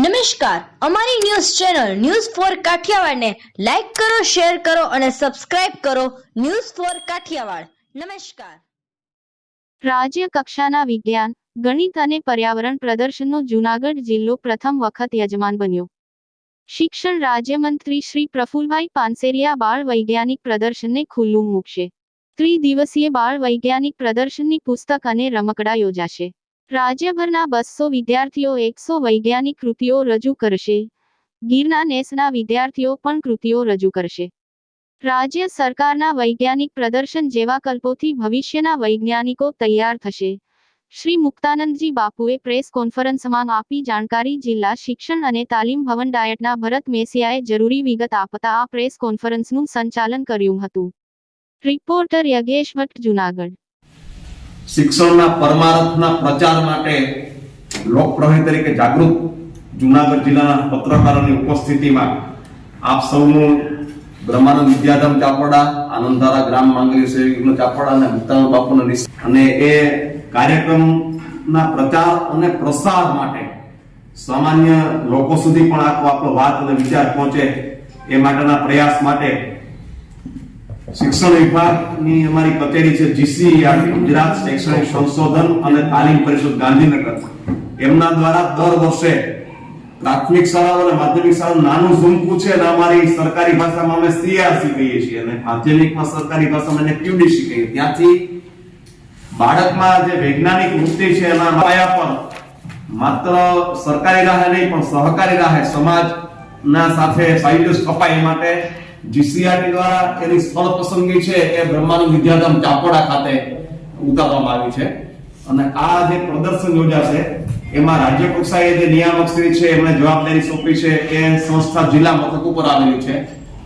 નમસ્કાર. અમારી news channel news four કાઠિયાવાડને લાઈક કરો, શેર કરો અને સબસ્ક્રાઇબ કરો ન્યૂઝ ફોર કાઠિયાવાડ. નમસ્કાર. રાજ્ય કક્ષાના વિજ્ઞાન, ગણિત અને પર્યાવરણ પ્રદર્શનનો જૂનાગઢ જિલ્લો પ્રથમ વખત યજમાન બન્યો. શિક્ષણ રાજ્યમંત્રી શ્રી પ્રફુલભાઈ પાનસેરિયા બાળ વૈજ્ઞાનિક પ્રદર્શનને ખુલ્લું મૂકશે. ત્રિદિવસીય બાળ વૈજ્ઞાનિક પ્રદર્શનની પુસ્તક અને રમકડા યોજાશે. રાજ્યભરના બસો વિદ્યાર્થીઓ એકસો વૈજ્ઞાનિક કૃતિઓ રજૂ કરશે. ગીરના નેસના વિદ્યાર્થીઓ પણ કૃતિઓ રજૂ કરશે. રાજ્ય સરકારના વૈજ્ઞાનિક પ્રદર્શન જેવા કલ્પોથી ભવિષ્યના વૈજ્ઞાનિકો તૈયાર થશે. શ્રી મુક્તાનંદજી બાપુએ પ્રેસ કોન્ફરન્સમાં આપી જાણકારી જિલ્લા શિક્ષણ અને તાલીમ ભવન ડાયટના ભરત મેસિયાએ જરૂરી વિગત આપતા આ પ્રેસ કોન્ફરન્સનું સંચાલન કર્યું હતું. રિપોર્ટર યજ્ઞેશ ભટ્ટ, જુનાગઢ. શિક્ષણના પરમાર્થના પ્રચાર માટે લોકપ્રવાહી તરીકે જાગૃત જુનાગઢ જિલ્લાના પત્રકારોની ઉપસ્થિતિમાં આપ સૌનું બ્રહ્માનંદ વિદ્યાધામ ચાપડા, આનંદધારા ગ્રામ માંગલી સેવિકનો ચાપડા અને મુક્તાનંદ બાપુનો અને એ કાર્યક્રમના પ્રચાર અને પ્રસાર માટે સામાન્ય લોકો સુધી પણ આખો આપણો વાત અને વિચાર પહોંચે એ માટેના પ્રયાસ માટે શિક્ષણ વિભાગની અમારી કચેરી છે જીસીઈઆરટી ગુજરાત શૈક્ષણિક સંશોધન અને તાલીમ પરિષદ ગાંધીનગર. એમના દ્વારા દર વર્ષે પ્રાથમિક શાળાઓ અને માધ્યમિક શાળાઓ નાનું ઝુમકું છે અને અમારી સરકારી ભાષામાં અમે સીઆરસી કહીએ છીએ અને માધ્યમિકમાં સરકારી ભાષામાં એને ક્યુડીસી કહીએ. ત્યાંથી બાળકમાં જે વૈજ્ઞાનિક વૃત્તિ છે એના પાયા પર માત્ર સરકારી રાહે નહીં, પણ સહકારી રાહે સમાજના સાથે સાયન્ટિસ્ટ કપાય માટે જીસીઆરટી દ્વારા એની સ્થળ પસંદગી છે એ બ્રહ્માનંદ વિદ્યાધામ ચાપોડા ખાતે ઉતારવામાં આવી છે. અને આ જે પ્રદર્શન યોજાશે એમાં રાજ્ય કક્ષાએ જે નિયામક શ્રી છે, એમણે જવાબદારી સોંપી છે, એ સંસ્થા જિલ્લા મથક ઉપર આવેલી છે,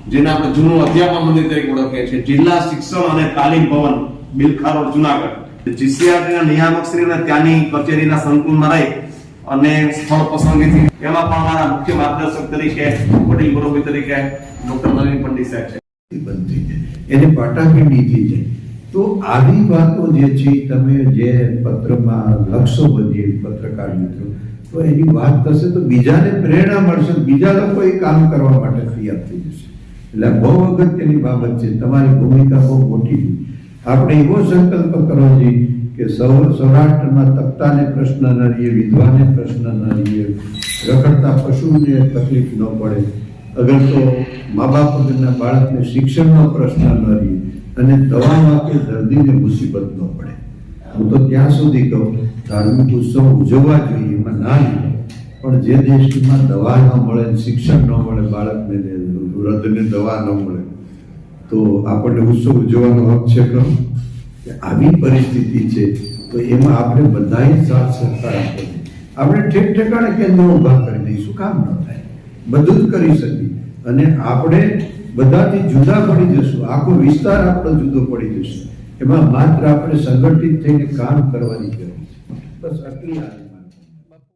જેને આપણે જૂનું અધ્યાપન મંદિર તરીકે ઓળખીએ છીએ. જિલ્લા શિક્ષણ અને તાલીમ ભવન બિલખારોડ જુનાગઢ. જીસીઆરટી ના નિયામક શ્રીને ત્યાંની કચેરીના સંકુલમાં રહી અને સ્થળ પસંદગીથી એમાં પણ અમારા મુખ્ય માર્ગદર્શક તરીકે, વડીલ મુરબી તરીકે ડોક્ટર નવીન પંડિત સાહેબ છે. બનતી છે એને પાટાપીંડી તો આવી વાતો જે છે, તમે જે પત્રમાં લખશો બધી પત્રકાર મિત્રો, તો એની વાત થશે તો બીજાને પ્રેરણા મળશે. બીજા લોકો એ કામ કરવા માટે તૈયાર થઈ જશે. એટલે બહુ અગત્યની બાબત છે. તમારી ભૂમિકા બહુ મોટી આપણે એવો સંકલ્પ કરવો જોઈએ કે સૌ, સૌરાષ્ટ્રમાં તકતાને પ્રશ્ન ન રહીએ, વિધવાને પ્રશ્ન ન રહીએ, રખડતા પશુને તકલીફ ન પડે. અગર તો મા બાપ વગરના બાળકને શિક્ષણનો પ્રશ્ન ન રહે અને દવા આપે, દર્દીને મુસીબત ન પડે. હું તો ત્યાં સુધી કહું, ધાર્મિક ઉત્સવ ઉજવવા જોઈએ, એમાં ના જોઈએ પણ જે દેશમાં દવા ન મળે શિક્ષણ ન મળે, બાળકને વૃદ્ધને દવા ન મળે, તો આપણને ઉત્સવ ઉજવવાનો હક છે ખરો? કે આવી પરિસ્થિતિ છે, તો એમાં આપણે બધાએ સાથ સહકાર આપવો આપણે ઠેક ઠેકાણે કેન્દ્ર ઊભા કરી દઈશું, કામ ન થાય. બધું જ કરી શકીએ. અને આપણે બધાથી જુદા પડી જશું. આખો વિસ્તાર આપણો જુદો પડી જશે. એમાં માત્ર આપણે સંગઠિત થઈને કામ કરવાની જરૂર છે. બસ આટલી